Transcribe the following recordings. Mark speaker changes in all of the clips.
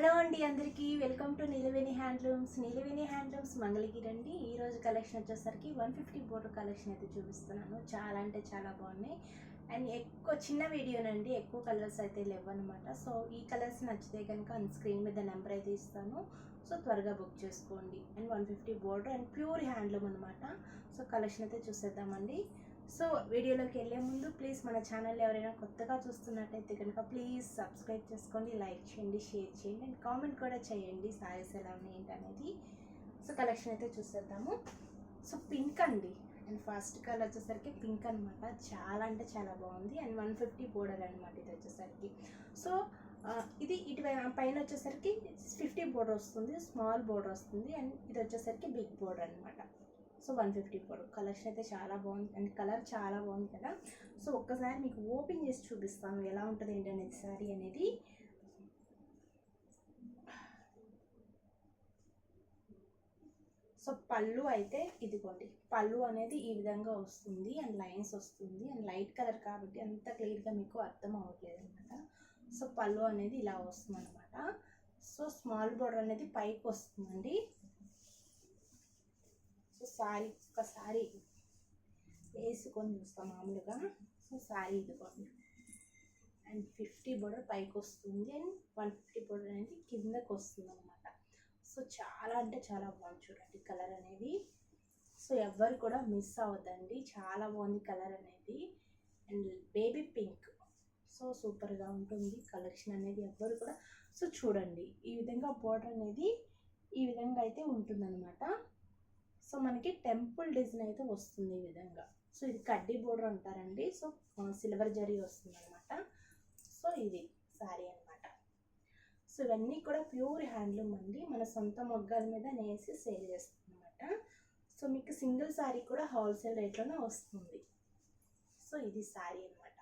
Speaker 1: Hello అండి అందరికీ. Welcome to Neelaveni handlooms. Neelaveni handlooms Mangalagiri అండి. ఈ రోజు కలెక్షన్ వచ్చేసరికి వన్ ఫిఫ్టీ బోర్డర్ కలెక్షన్ అయితే చూపిస్తున్నాను. చాలా అంటే చాలా బాగున్నాయి. అండ్ ఎక్కువ చిన్న వీడియోనండి ఎక్కువ కలర్స్ అయితే లేవన్నమాట. సో ఈ కలర్స్ నచ్చితే కనుక స్క్రీన్ మీద నెంబర్ అయితే ఇస్తాను. సో త్వరగా బుక్ చేసుకోండి. And one fifty border and pure handloom అనమాట సో కలెక్షన్ అయితే చూసేద్దామండి. సో వీడియోలోకి వెళ్ళే ముందు ప్లీజ్ మన ఛానల్ ఎవరైనా కొత్తగా చూస్తున్నట్టయితే కనుక ప్లీజ్ సబ్స్క్రైబ్ చేసుకోండి లైక్ చేయండి షేర్ చేయండి అండ్ కామెంట్ కూడా చేయండి సారీస్ ఎలా ఉన్నాయి ఏంటి అనేది సో కలెక్షన్ అయితే చూసేద్దాము. సో పింక్ అండి. అండ్ ఫస్ట్ కలర్ వచ్చేసరికి పింక్ అనమాట చాలా అంటే చాలా బాగుంది. అండ్ వన్ ఫిఫ్టీ బోర్డర్ అనమాట ఇది వచ్చేసరికి. సో ఇది ఇటు పైన వచ్చేసరికి ఫిఫ్టీ బోర్డర్ వస్తుంది స్మాల్ బోర్డర్ వస్తుంది. అండ్ ఇది వచ్చేసరికి బిగ్ బోర్డర్ అనమాట so one fifty four collection అయితే చాలా బాగుంది. అండ్ కలర్ చాలా బాగుంది కదా. సో ఒక్కసారి మీకు ఓపెన్ చేసి చూపిస్తాను. ఎలా ఉంటుంది ఏంటి అనేది సారీ అనేది. సో పళ్ళు అయితే ఇదిగోండి. పళ్ళు అనేది ఈ విధంగా వస్తుంది అండ్ లైన్స్ వస్తుంది అండ్ లైట్ కలర్ కాబట్టి అంత క్లియర్గా మీకు అర్థం అవ్వట్లేదు అనమాట సో పళ్ళు అనేది ఇలా వస్తుంది అనమాట సో స్మాల్ బోర్డర్ అనేది పైకి వస్తుందండి. సో సారీ ఒకసారి వేసుకొని చూస్తాం మామూలుగా. సో సారీ ఇదిగోండి. అండ్ ఫిఫ్టీ బోర్డర్ పైకి వస్తుంది. అండ్ వన్ ఫిఫ్టీ బోర్డర్ అనేది కిందకి వస్తుంది అనమాట సో చాలా అంటే చాలా బాగుంది చూడండి కలర్ అనేది. సో ఎవ్వరు కూడా మిస్ అవ్వద్దండి. చాలా బాగుంది కలర్ అనేది. And baby pink. సో సూపర్గా ఉంటుంది కలెక్షన్ అనేది ఎవ్వరు కూడా. సో చూడండి ఈ విధంగా బోర్డర్ అనేది ఈ విధంగా అయితే ఉంటుందన్నమాట. సో మనకి టెంపుల్ డిజైన్ అయితే వస్తుంది ఈ విధంగా. సో ఇది కడ్డీ బోర్డర్ అంటారండి. సో సిల్వర్ జరీ వస్తుంది అనమాట సో ఇది శారీ అనమాట సో ఇవన్నీ కూడా ప్యూర్ హ్యాండ్లూమ్ అండి. మన సొంత మొగ్గాల మీద నేసి సేల్ చేస్తుంది అనమాట సో మీకు సింగిల్ శారీ కూడా హోల్సేల్ రేట్లోనే వస్తుంది. సో ఇది శారీ అనమాట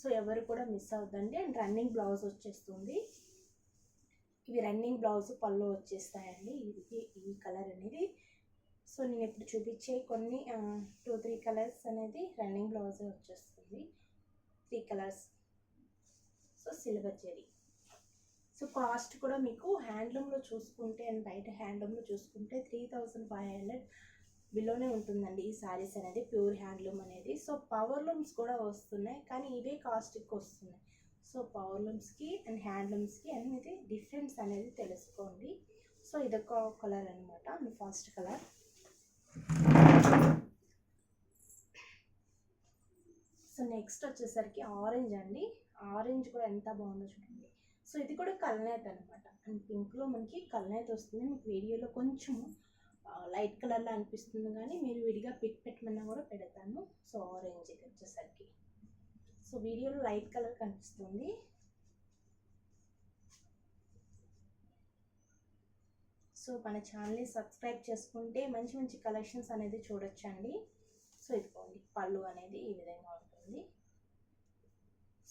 Speaker 1: సో ఎవరు కూడా మిస్ అవద్దండి అండ్ రన్నింగ్ బ్లౌజ్ వచ్చేస్తుంది. ఇవి రన్నింగ్ బ్లౌజ్ పళ్ళు వచ్చేస్తాయండి. ఇది ఈ కలర్ అనేది సో నేను ఇప్పుడు చూపించే కొన్ని టూ త్రీ కలర్స్ అనేది రన్నింగ్ బ్లౌజ్ వచ్చేస్తుంది. Three colours. So silver zari. So cost కూడా మీకు హ్యాండ్లూమ్లో చూసుకుంటే అండ్ బయట హ్యాండ్లూమ్లో చూసుకుంటే త్రీ థౌజండ్ ఫైవ్ హండ్రెడ్ బిలోనే ఉంటుందండి ఈ శారీస్ అనేది ప్యూర్ హ్యాండ్లూమ్ అనేది. సో పవర్ లూమ్స్ కూడా వస్తున్నాయి కానీ ఇవే కాస్ట్కి వస్తున్నాయి. సో పవర్ లూమ్స్కి అండ్ హ్యాండ్లూమ్స్కి అనేది డిఫరెన్స్ అనేది తెలుసుకోండి. సో ఇదొక కలర్ అనమాట ఫస్ట్ కలర్. సో నెక్స్ట్ వచ్చేసరికి ఆరెంజ్ అండి. ఆరెంజ్ కూడా ఎంత బాగుందో చూడండి. సో ఇది కూడా కల్నేత్ అనమాట అండ్ పింక్లో మనకి కల్నేత్ వస్తుంది. మీకు వీడియోలో కొంచెం లైట్ కలర్లో అనిపిస్తుంది కానీ మీరు విడిగా పిక్ పెట్టమన్నా కూడా పెడతాను. సో ఆరెంజ్ ఇది వచ్చేసరికి. సో వీడియోలో లైట్ కలర్ కనిపిస్తుంది. సో మన ఛానల్ని సబ్స్క్రైబ్ చేసుకుంటే మంచి మంచి కలెక్షన్స్ అనేది చూడొచ్చండి. సో ఇదిగోండి పళ్ళు అనేది ఈ విధంగా ఉంటుంది.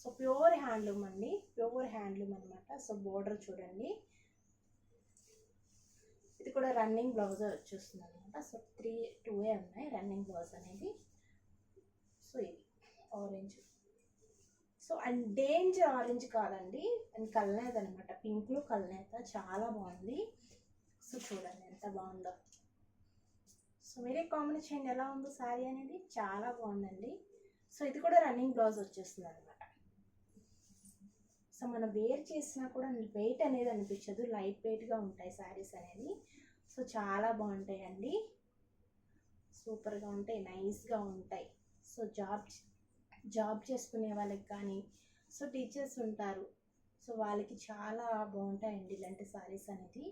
Speaker 1: సో ప్యూర్ హ్యాండ్లూమ్ అండి ప్యూర్ హ్యాండ్లూమ్ అనమాట సో బోర్డర్ చూడండి. ఇది కూడా రన్నింగ్ బ్లౌజ్ వచ్చేస్తుంది అనమాట సో త్రీ టూ ఏ ఉన్నాయి రన్నింగ్ బ్లౌజ్ అనేది. సో ఇది orange so and danger orange కాదండి. అండ్ కల్నేత అనమాట పింక్లో కల్నేత చాలా బాగుంది. సో చూడండి ఎంత బాగుందో. సో మీరే కాంబినేషన్ చేయండి ఎలా ఉందో శారీ అనేది. చాలా బాగుందండి. సో ఇది కూడా రన్నింగ్ బ్లౌజ్ వచ్చేస్తుంది అనమాట సో మనం వేర్ చేసినా కూడా వెయిట్ అనేది అనిపించదు. లైట్ వెయిట్గా ఉంటాయి శారీస్ అనేది. సో చాలా బాగుంటాయండి. సూపర్గా ఉంటాయి నైస్గా ఉంటాయి. సో జాబ్ జాబ్ చేసుకునే వాళ్ళకి కానీ సో టీచర్స్ ఉంటారు. సో వాళ్ళకి చాలా బాగుంటాయండి ఇలాంటి శారీస్ అనేది.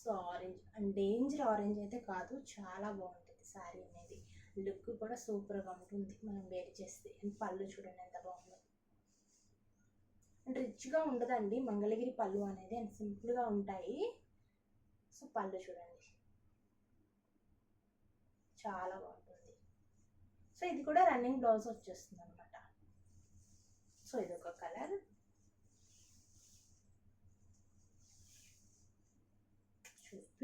Speaker 1: So orange and danger orange అయితే కాదు చాలా బాగుంటుంది శారీ అనేది. లుక్ కూడా సూపర్గా ఉంటుంది మనం వేర్ చేస్తే. అండ్ పళ్ళు చూడండి ఎంత బాగుందో. అండ్ రిచ్గా ఉండదండి మంగళగిరి పళ్ళు అనేది అండ్ సింపుల్గా ఉంటాయి. సో పళ్ళు చూడండి. చాలా బాగుంటుంది. సో ఇది కూడా రన్నింగ్ బ్లౌజ్ వచ్చేస్తుంది అనమాట సో ఇది ఒక కలర్.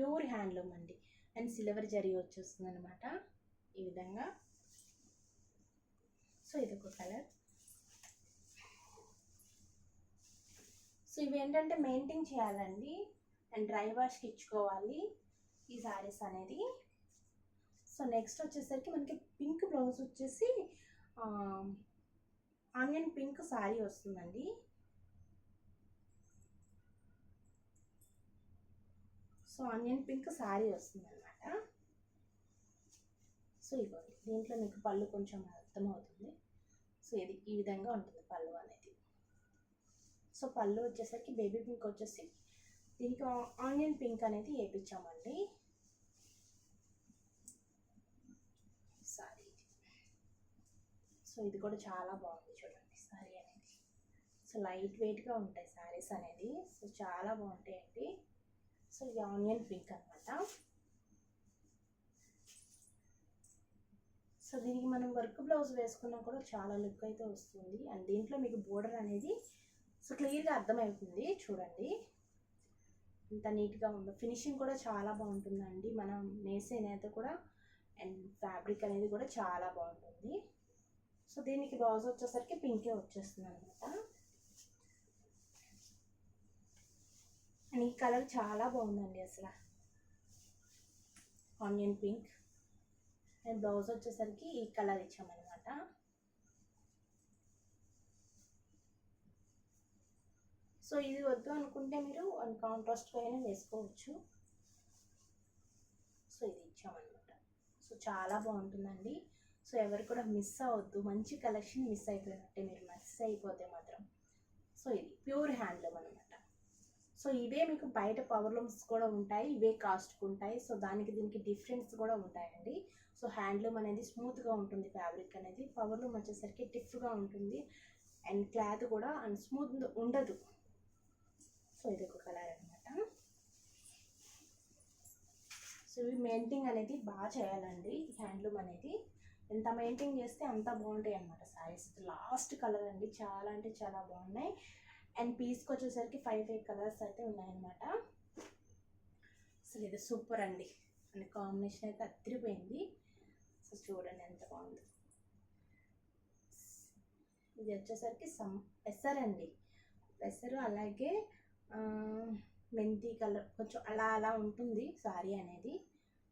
Speaker 1: ప్యూర్ హ్యాండ్లూమ్ అండి. అండ్ సిల్వర్ జరీ వచ్చేస్తుంది అనమాట ఈ విధంగా. సో ఇది ఒక కలర్. సో ఇవి ఏంటంటే మెయింటైన్ చేయాలండి. అండ్ డ్రై వాష్కి ఇచ్చుకోవాలి ఈ శారీస్ అనేది. సో నెక్స్ట్ వచ్చేసరికి మనకి పింక్ బ్లౌజ్ వచ్చేసి ఆనియన్ పింక్ శారీ వస్తుందండి. సో ఆనియన్ పింక్ శారీ వస్తుంది అనమాట సో ఇవ్వండి దీంట్లో మీకు పళ్ళు కొంచెం అర్థమవుతుంది. సో ఇది ఈ విధంగా ఉంటుంది పళ్ళు అనేది. సో పళ్ళు వచ్చేసరికి బేబీ పింక్ వచ్చేసి దీనికి ఆనియన్ పింక్ అనేది వేయించామండి సారీ సో ఇది కూడా చాలా బాగుంది చూడండి సారీ అనేది. సో లైట్ వెయిట్గా ఉంటాయి సారీస్ అనేది. సో చాలా బాగుంటాయండి. సో ఇది ఆనియన్ పింక్ అనమాట సో దీనికి మనం వర్క్ బ్లౌజ్ వేసుకున్నా కూడా చాలా లుక్ అయితే వస్తుంది. అండ్ దీంట్లో మీకు బోర్డర్ అనేది సో క్లియర్గా అర్థమవుతుంది. చూడండి. ఇంత నీట్గా ఉంది. ఫినిషింగ్ కూడా చాలా బాగుంటుందండి. మనం నేసే నేత కూడా అండ్ ఫ్యాబ్రిక్ అనేది కూడా చాలా బాగుంటుంది. సో దీనికి బ్లౌజ్ వచ్చేసరికి పింకే వచ్చేస్తుంది అనమాట అండ్ ఈ కలర్ చాలా బాగుందండి అసలు. Onion pink. అండ్ బ్లౌజ్ వచ్చేసరికి ఈ కలర్ ఇచ్చామన్నమాట. సో ఇది వద్దు అనుకుంటే మీరు వన్ కాంట్రాస్ట్ పైన వేసుకోవచ్చు. సో ఇది ఇచ్చామన్నమాట. సో చాలా బాగుంటుందండి. సో ఎవరు కూడా మిస్ అవ్వద్దు. మంచి కలెక్షన్ మిస్ అయిపోయినట్టే మీరు మిస్ అయిపోతే మాత్రం. సో ఇది ప్యూర్ హ్యాండ్లూమ్ అనమాట సో ఇవే మీకు బయట పవర్లూమ్స్ కూడా ఉంటాయి ఇవే కాస్ట్కి ఉంటాయి. సో దానికి దీనికి డిఫరెన్స్ కూడా ఉంటాయండి. సో హ్యాండ్లూమ్ అనేది స్మూత్గా ఉంటుంది ఫ్యాబ్రిక్ అనేది. పవర్లూమ్ వచ్చేసరికి టిఫ్గా ఉంటుంది. అండ్ క్లాత్ కూడా అండ్ స్మూత్ ఉండదు. సో ఇది ఒక కలర్ అనమాట సో ఇవి మెయింటింగ్ అనేది బాగా చేయాలండి హ్యాండ్లూమ్ అనేది. ఎంత మెయింటైన్ చేస్తే అంత బాగుంటాయి అనమాట సారీస్ లాస్ట్ కలర్ అండి. చాలా అంటే చాలా బాగున్నాయి. అండ్ పీస్కి వచ్చేసరికి ఫైవ్ ఫైవ్ కలర్స్ అయితే ఉన్నాయన్నమాట. అసలు ఇది సూపర్ అండి. అండ్ కాంబినేషన్ అయితే అద్దరిపోయింది సో చూడండి ఎంత బాగుంది. ఇది వచ్చేసరికి సమ్ పెసర్ అండి. పెసరు అలాగే మెంతి కలర్ కొంచెం అలా అలా ఉంటుంది సారీ అనేది.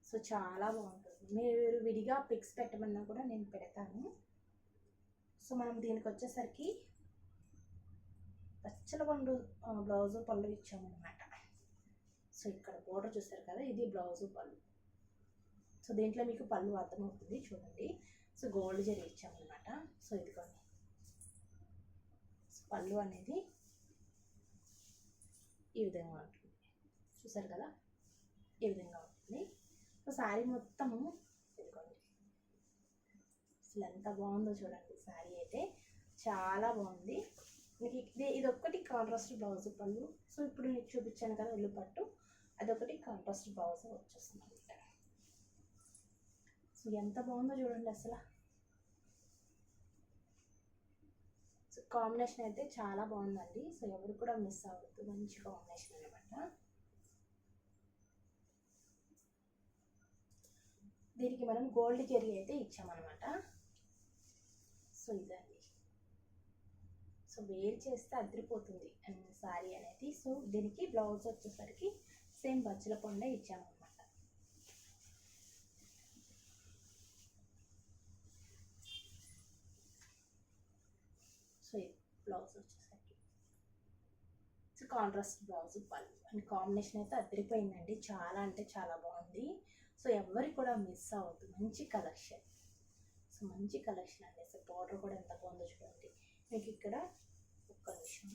Speaker 1: సో చాలా బాగుంటుంది. మీరు విడిగా పిక్స్ పెట్టమన్నా కూడా నేను పెడతాను. సో మనం దీనికి వచ్చేసరికి పచ్చల పండు బ్లౌజు పళ్ళు ఇచ్చామన్నమాట. సో ఇక్కడ బోర్డర్ చూస్తారు కదా ఇది బ్లౌజు పళ్ళు. సో దీంట్లో మీకు పళ్ళు అర్థమవుతుంది చూడండి. సో గోల్డ్ జరీ ఇచ్చామన్నమాట. సో ఇదిగోండి. పళ్ళు అనేది ఈ విధంగా ఉంటుంది. చూసారు కదా? ఈ విధంగా ఉంటుంది. సో శారీ మొత్తము ఇదిగోండి. అసలు ఎంత బాగుందో చూడండి శారీ అయితే. చాలా బాగుంది. నీకు ఇది ఇది ఒక్కటి కాంట్రాస్ట్ బ్లౌజ్ పళ్ళు. సో ఇప్పుడు నీకు చూపించాను కదా ఉల్లు పట్టు అదొకటి కాంట్రాస్ట్ బ్లౌజ్ వచ్చేస్తుంది అనమాట సో ఎంత బాగుందో చూడండి అసలు. సో కాంబినేషన్ అయితే చాలా బాగుందండి. సో ఎవరు కూడా మిస్ అవ్వద్దు. మంచి కాంబినేషన్ అనమాట దీనికి మనం గోల్డ్ జెరీ అయితే ఇచ్చామన్నమాట. సో ఇదండి. సో వేర్ చేస్తే అదిరిపోతుంది. సారీ అనేది. సో దీనికి బ్లౌజ్ వచ్చేసరికి సేమ్ బచ్చల ఇచ్చాము అనమాట సో బ్లౌజ్ వచ్చేసరికి. So contrast blouse pallu and combination అయితే అదిరిపోయిందండి. చాలా అంటే చాలా బాగుంది. సో ఎవరికి కూడా మిస్ అవ్వద్దు. మంచి కలెక్షన్. సో మంచి కలెక్షన్ అండి. సో బార్డర్ కూడా ఎంత బాగుందో చూడండి. మీకు ఇక్కడ ఒక్క నిమిషం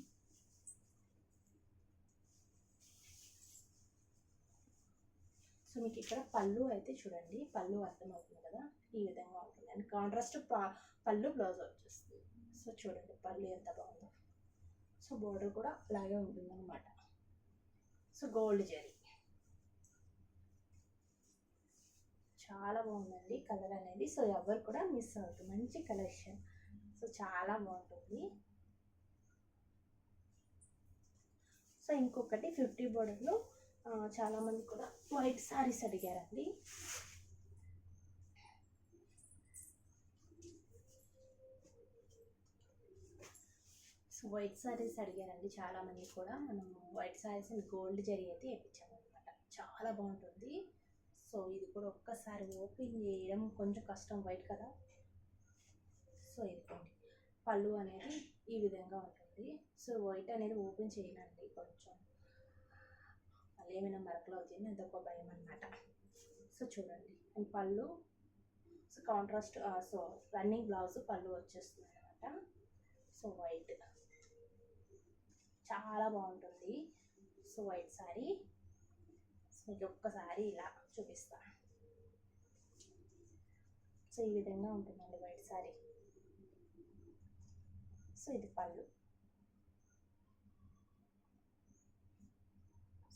Speaker 1: సో మీకు ఇక్కడ పళ్ళు అయితే చూడండి. పళ్ళు అర్థమవుతుంది కదా? ఈ విధంగా ఉంటుంది. అండ్ కాంట్రాస్ట్ పళ్ళు బ్లౌజ్ వచ్చేస్తుంది. సో చూడండి పళ్ళు ఎంత బాగుందో. సో బోర్డర్ కూడా అలాగే ఉంటుంది అనమాట సో గోల్డ్ జరీ చాలా బాగుందండి. కలర్ అనేది. సో ఎవరు కూడా మిస్ అవుతుంది మంచి కలెక్షన్ సో చాలా బాగుంటుంది. సో ఇంకొకటి ఫిఫ్టీ బోర్డర్లో చాలామంది కూడా వైట్ సారీస్ అడిగారండి. సో వైట్ సారీస్ అడిగారండి చాలామంది కూడా. మనం వైట్ సారీస్ గోల్డ్ జరీ అయితే వేయించాము అనమాట చాలా బాగుంటుంది. సో ఇది కూడా ఒక్కసారి ఓపెన్ చేయడం కొంచెం కష్టం వైట్ కదా. సో ఇది పళ్ళు అనేది ఈ విధంగా ఉంటుంది. సో వైట్ అనేది ఓపెన్ చేయనండి కొంచెం. మళ్ళీ ఏమైనా మరకలు అవుతాయని అదొక భయం అనమాట సో చూడండి. And pallu so contrast so running blouse pallu వచ్చేస్తుంది అనమాట సో వైట్. చాలా బాగుంటుంది. So white sorry. సో మీకు ఒక్కసారి ఇలా చూపిస్తా. సో ఈ విధంగా ఉంటుందండి వైట్ సారీ. సో ఇది పళ్ళు.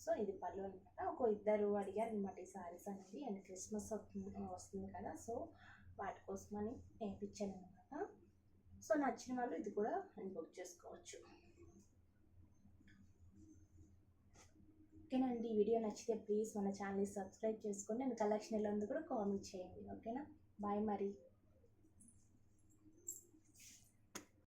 Speaker 1: సో ఇది పళ్ళు అనమాట ఒక ఇద్దరు అడిగారు అనమాట ఈ సారీస్ అనేది అండ్ క్రిస్మస్ వస్తుంది కదా సో వాటి కోసమని నేర్పించాను అనమాట సో నచ్చిన వాళ్ళు ఇది కూడా బుక్ చేసుకోవచ్చు. ఓకేనండి ఈ వీడియో నచ్చితే ప్లీజ్ మన ఛానల్ని సబ్స్క్రైబ్ చేసుకొని నేను కలెక్షన్ ఎలా ఉంది కూడా కామెంట్ చేయండి. ఓకేనా? బాయ్ మరి.